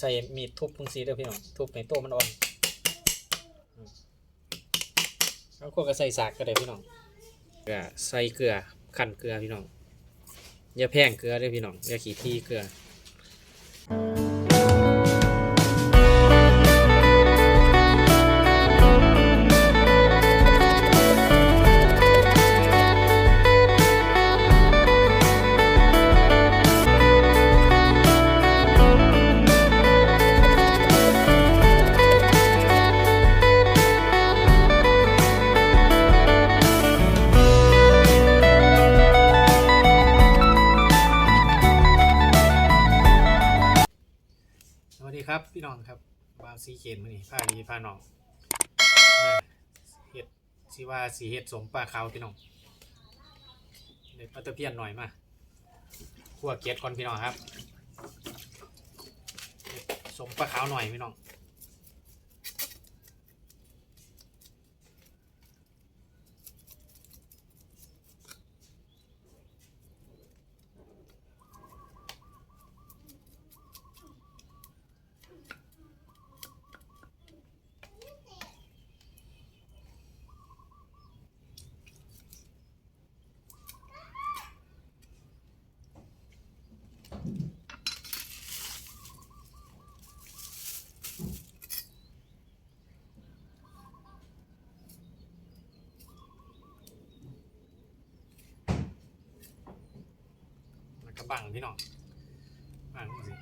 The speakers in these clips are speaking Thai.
ใส่มีดทุบมึงซีเด้อพี่น้องทุบในโต๊ะมันอ่อนแล้วก็ก็ใส่สากก็ได้พี่น้องเกลือใส่เกลือขันเกลือพี่น้องอย่าแพงเกลือเด้อพี่น้องอย่าขี้ที่เกลือ บาวซีเคนมานี่ผ้าดีผ้าหนองเฮ็ดสิว่าสีเฮ็ดสมปลาขาวพี่น้องเด็ดปลาตะเพียนหน่อยมาขั่วเกล็ดก่อนพี่น้องครับสมปลาขาวหน่อยพี่น้อง บังพี่น้องบังสิ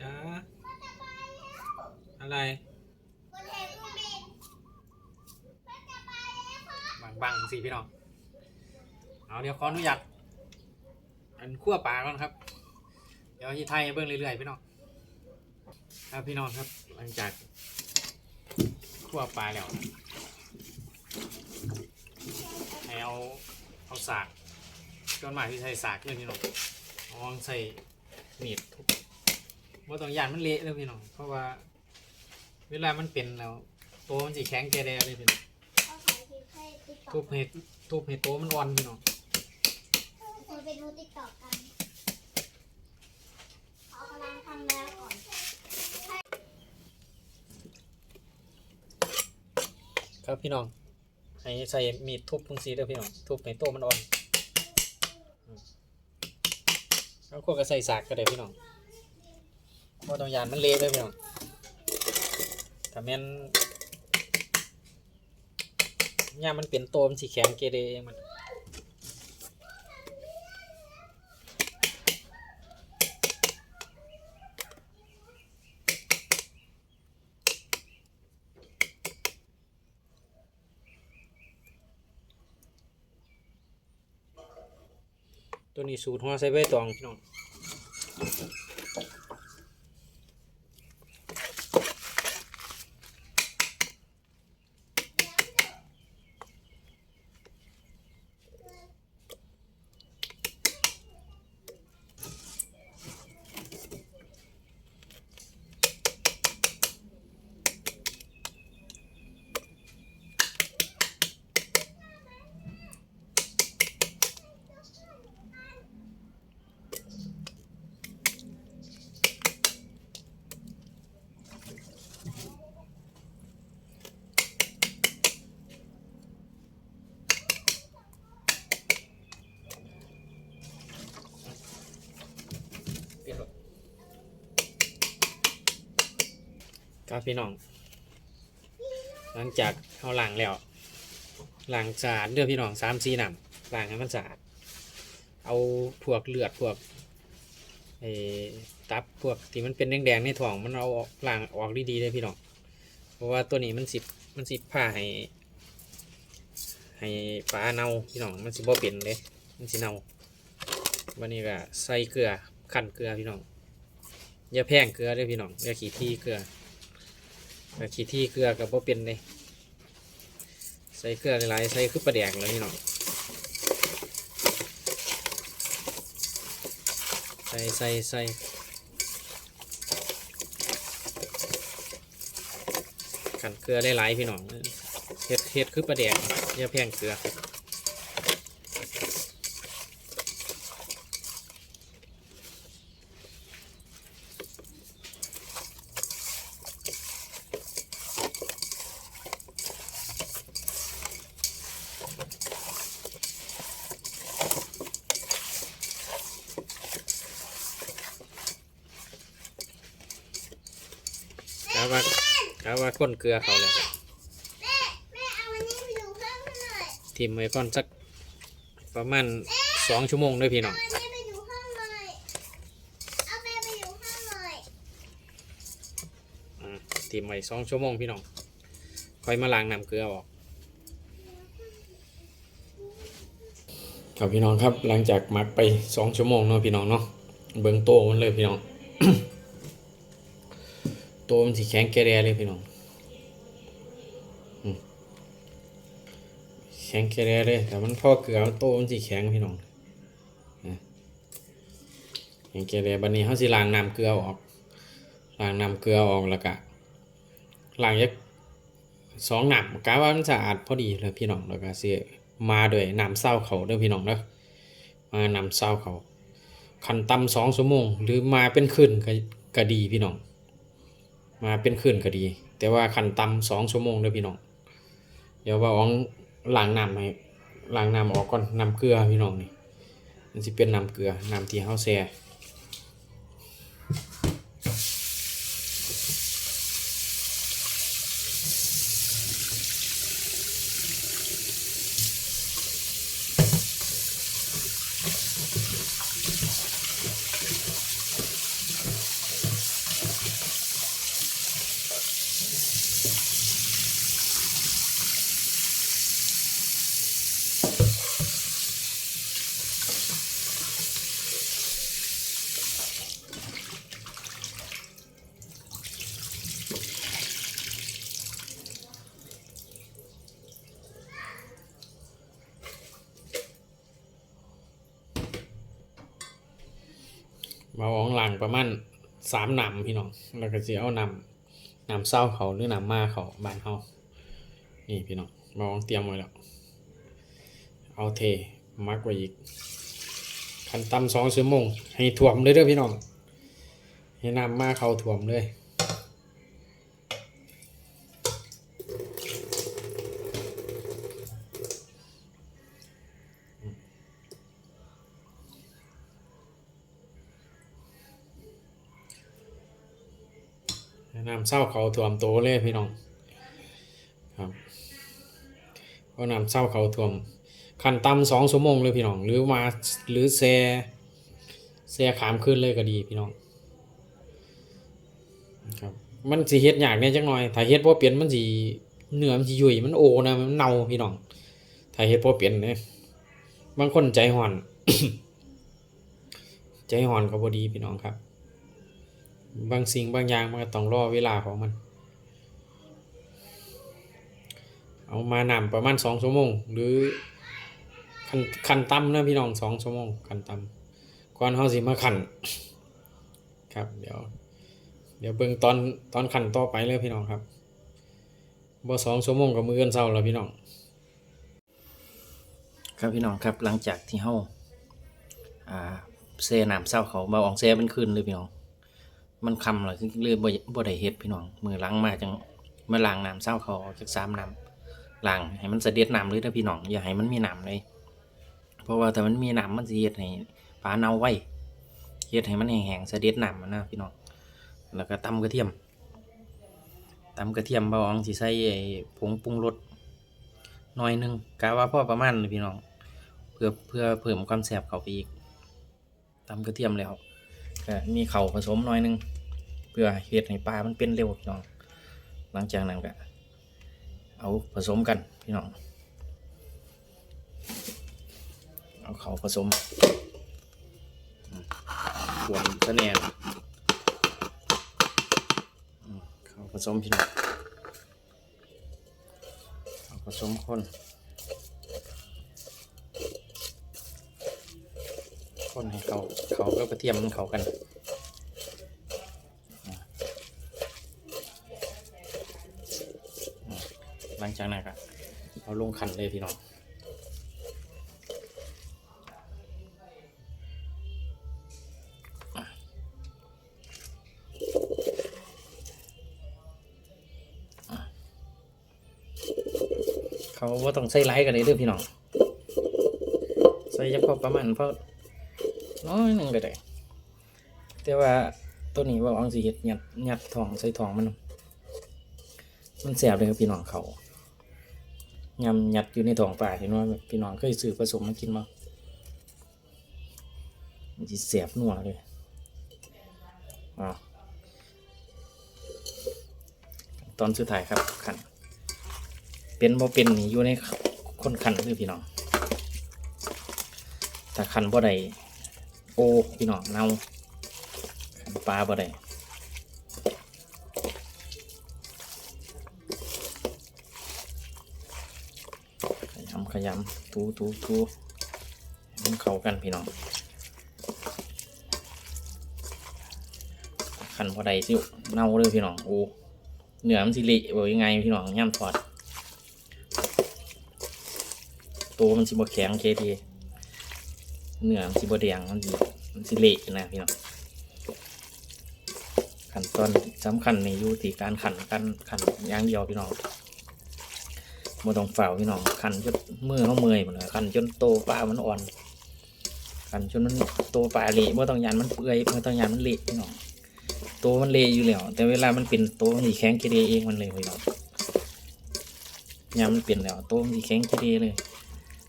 จ้า อะไรบังบังสิพี่น้อง เอาเดี๋ยวขออนุญาตอันคั่วปลาก่อนครับ เดี๋ยวที่ไทยเบิ่งเรื่อยๆพี่น้อง ครับพี่น้องครับ หลังจากคั่วปลาแล้วให้เอาเอาสากจนหมายที่ใส่สากเนี่ยพี่น้องเองใส่มีดทุบว่าต้องยานมันเละเลยพี่น้อง เพราะว่า เวลามันเป็นแล้วโตวมันสีแข็งแกแดเลยพี่น้องทุบเห็ดทุบเห็ดโตวมันอ่อนพี่น้องเคยไปดูติ๊กต็อกกันเขากำลังทำแล้วก่อนครับพี่น้องให้ใส่มีดทุบมึงซีเด้อพี่น้องทุบเห็ดโตวมันอ่อนอืมแล้วก็ก็ใส่สากก็ได้พี่น้องว่าต้องยานมันเละเลยพี่น้อง ถ้าแม่นย่ามันเป็นโตวมันสีแข็งเกเรมันตัวนี้สูตรหัวใส่ใบตองพี่น้อง ครับพี่น้อง หลังจากเอาล้างแล้วล้างสะอาดเด้อพี่น้องสามสี่น้ำล้างให้มันสะอาด เอาพวกเลือดพวกไอ้ตับพวกที่มันเป็นแดงๆในท้องมันเอาล้างออกดีๆเลยพี่น้อง เพราะว่าตัวนี้มันสิบมันสิบผ้าให้ให้ปลาเน่าพี่น้องมันสิบ่เป็นเลยมันสิเน่าวันนี้ก็ใส่เกลือขั่นเกลือพี่น้องอย่าแพงเกลือเด้วยพี่น้องอย่าขี้ที่เกลือ ขี้ที่เกลือกับบ่เป็นเลยใส่เกลือหลายๆใส่คือประแดกเลยพี่น้องใส่ใส่ใส่ขันเกลือหลายๆพี่น้องเฮ็ดเฮ็ดคือประแดกอย่าแพงเกลือาว่ากาว่าก้นเกลือเขาแล้วแม่แม่เอาอันนี้ไปดูเพิ่มให้หน่อยทิมไว้ก่อนสักประมาณสองชั่วโมงด้วยพี่น้อง เอาอันนี้ไปดูห้องหน่อยเอาไปไปดูห้องหน่อยอ่าทิมไว้สองชั่วโมงพี่น้องค่อยมาล้างน้ำเกลือออก ครับพี่น้องครับหลังจากหมักไปสองชั่วโมงเนาะพี่น้องเนาะเบิ่งโตมันเลยพี่น้อง โตมันสีแข็งแกเระแดเลยพี่น้องแข็งแกเระแดเลยแต่มันพ่อเกลือโตมันสีแข็งพี่น้องอย่างเกเรบันนี้เขาสิล้างน้ำเกลือออกล้างน้ำเกลือออกแล้วก็ล้างยักสองน้ำกะว่ามันสะอาดพอดีเลยพี่น้องแล้วก็สิมาด้วยน้ำเศร้าเขาเด้อพี่น้องเด้อมาน้ำเศร้าเขาคันตำสองชั่วโมงหรือมาเป็นคืนก็ก็ดีพี่น้อง มาเป็นคืนก็ดี แต่ว่าขันตำสองชั่วโมงเด้อพี่น้อง เดี๋ยวว่าอ๋องล้างน้ำให้ล้างน้ำออกก่อนน้ำเกลือพี่น้องนี่มันสิเป็นน้ำเกลือน้ำที่เฮาแช่ มาอองหลังประมาณสามนำพี่น้อง แล้วก็จะเอานำนำเศร้าเขาหรือนำมาเขาบ้านเขานี่พี่น้องมาอองเตรียมไว้แล้ว เอาเทมักไว้อีกคันตำสองชั่วโมงให้ถ่วมเลยเด้อพี่น้องให้นำมาเขาถ่วมเลย น้ำเศร้าเขาถ่วมโตเลยพี่น้องครับเพราะน้ำเศร้าเขาถ่วมขั้นต่ำสองชั่วโมงเลยพี่น้อง หรือมาหรือแซ่แซ่ขามขึ้นเลยก็ดีพี่น้องครับมันสิเฮ็ดยากเนี่ยจังหน่อย ถ้าเฮ็ดบ่เปลี่ยนมันสิเนื้อมันสิยุ่ยมันโอนะมันเน่าพี่น้อง ถ้าเฮ็ดบ่เปลี่ยนเนี่ยบางคนใจห่อน ใจห่อนก็บ่ดีพี่น้องครับ บางสิ่งบางอย่างมันก็ต้องรอเวลาของมัน เอามานำประมาณสองชั่วโมง หรือคันคันต่ำนะพี่น้องสองชั่วโมงคันต่ำก่อนเขาสิมาขันครับ เดี๋ยว เดี๋ยวเบิ่งตอนตอนขันต่อไปเลยพี่น้องครับบ่สองชั่วโมงกับมือกันเศร้าแล้วพี่น้อง ครับพี่น้องครับหลังจากที่เฮาอ่าเซน้ำเศร้าเขามาอองเซเป็นคืนเลยพี่น้อง มันคำเลยเลยบ่บ่ได้เฮ็ดพี่น้องมือล้างมาจังมาล้างน้ำเศร้าเขาอกจากสามน้ำล้างให้มันเสด็จน้ำเลยนะพี่น้องอย่าให้มันมีน้ำเลย เพราะว่าถ้ามันมีน้ำมันสิเฮ็ดให้ปลาเน่าไว้เฮ็ดให้มันแห้งๆเสด็จน้ำนะพี่น้องแล้วก็ตำกระเทียมตำกระเทียมบ่าองสิใส่ไอ้ผงปรุงรสหน่อยหนึงกะว่าพอประมาณนี้พี่น้อง เพื่อเพื่อเพิ่มความแซ่บเข้าไปอีกตำกระเทียมแล้ว ก็มีเข่าผสมหน่อยหนึง เพื่อเฮ็ดให้ปลามันเป็นเร็วพี่น้อง หลังจากนั้นก็เอาผสมกันพี่น้อง เอาเข่าผสมขวนสะแนนเข่าผสมพี่น้องเขาผสมคน คนให้เขาเขาก็กระเทียมมันเขากันหลังจากนั้นก็เอาลงขันเลยพี่น้องเขาว่าต้องใส่ไลท์กันเลยเด้อพี่น้องใส่เฉพาะประมาณเพราะ น้อยหนึ่งก็ได้ แต่ว่าตัวนี้ว่าอังสีเห็ดหยัดหยัดทองใส่ทองมัน มันแสบเลยครับพี่น้องเขายำหยัดอยู่ในทองป่าเห็นว่าพี่น้องเคยซื้อผสมมากินมามันจะแสบนัวเลยอ่าตอนสุดท้ายครับขันเป็นบ่เป็นนี่อยู่ในคนขันคือพี่น้องถ้าขันบ่ได้ โอ้พี่น้องเน่าปลาบ่ได้ขยำขยำทูทูทูให้มันเข้ากันพี่น้องขันบ่ได้สิเน่าเลยพี่น้องโอ้เหนือมันสิเละบ่ยังไงพี่น้องย่ำทอดตัวมันสิบ่แข็งเคทีเหนือมันสิบ่แดงมันสิ สิเละนะพี่น้องขั้นตอนสำคัญในอยู่ที่การขันกันขันอย่างเดียวพี่น้องบ่ต้องเฝ่าพี่น้องขันจนมือเขาเมื่อยหมดเลยขันจนโตปลามันอ่อนขันจนมันโตปลาเละบ่ต้องยานมันเปื่อยบ่ต้องยานมันเละพี่น้องโตมันเละอยู่แล้วแต่เวลามันเป็นโตมันสิแข็งเคทีเองมันเลยพี่น้องยามมันเป็นแล้วโตมันสิแข็งเคทีเลย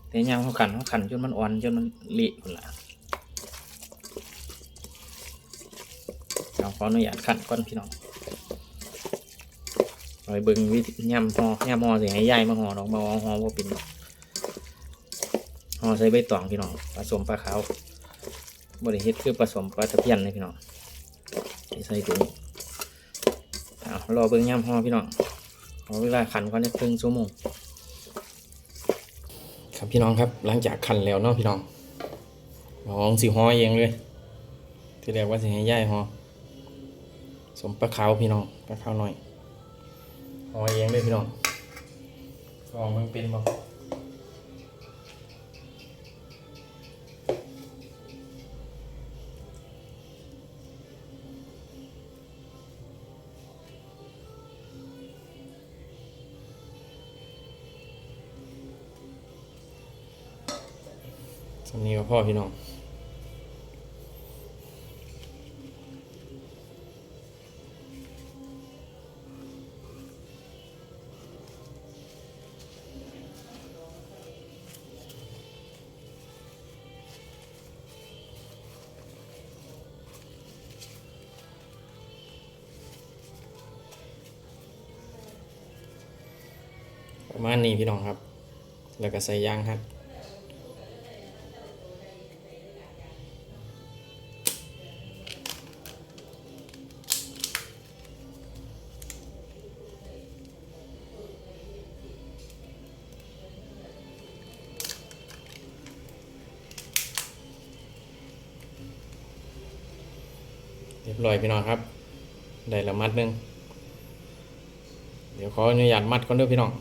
แต่ยามเขาขันเขาขันจนมันอ่อนจนมันเละหมดละเราข ออนุญาตขันก่อนพี่น้องเอาไปเบิ่งวิธียำหอยำหอสิให้ยายมาหอดอกมาหอหอว่าเป็นหอใส่ใบตองพี่น้องผสมปลาขาวบริเฮ็ดคือผสมปลาตะเพียนเลยพี่น้องใส่ถุงเอารอเบิ่งยำหอพี่น้องเอาเวลาขันก่อนครึ่งชั่วโมงครับพี่น้องครับหลังจากขันแล้วเนาะพี่น้องน้องสีหอเองเลยที่แรกว่าสิให้ย่ายหอ สมปลาขาวพี่น้องปลาขาวหน่อยหอเองเลยพี่น้องลองมันเป็นบ่สำนี้ก็พ่อพี่น้อง ประมาณนี้พี่น้องครับ แล้วก็ใส่ยางครับเรียบร้อยพี่น้องครับ ได้ละมัดหนึง เดี๋ยวขออนุญาตมัดก่อนด้วยพี่น้อง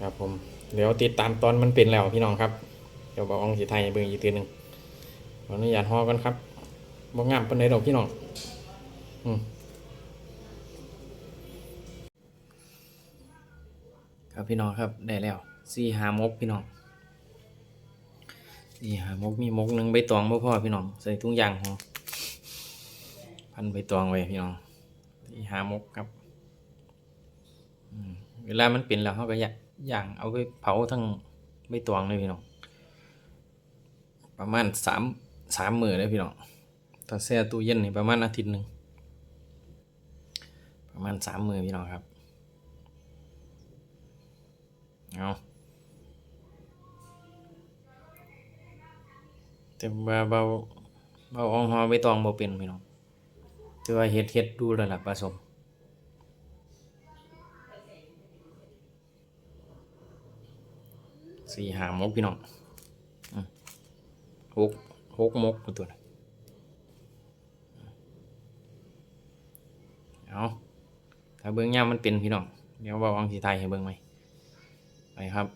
ครับผมเดี๋ยวติดตามตอนมันเป็นแล้วพี่น้องครับเดี๋ยวบอกองค์สีไทยเบิ่งอีกทีหนึ่งขออนุญาตห่อกันครับบ่งามปานใดดอกพี่น้องอืมครับพี่น้องครับได้แล้วสี่หามกพี่น้องสี่หามกมีมกหนึ่งใบตองบ่พอพี่น้องใส่ถุงยางห่อพันใบตองไว้พี่น้องที่หามกครับเวลามันเป็นแล้วเขาก็อยาก อย่างเอาไปเผาทั้งใบตองเลยพี่น้อง ประมาณสามสามหมือเลยพี่น้องถ้าแช่ตู้เย็นนี่ประมาณอาทิตย์หนึ่งประมาณสามหมือพี่น้องครับเอาแต่ว่าเบาเบาอองหอใบตองบ่เป็นพี่น้องแต่ว่าเฮ็ดเฮ็ดดูแล้วล่ะผสม สี่หามกพี่น้องหกหกมกตัวนะเอาถ้าเบื้องยามมันเป็นพี่น้อง เดี๋ยวว่าอองสิทยให้เบื้องไหมไปครับ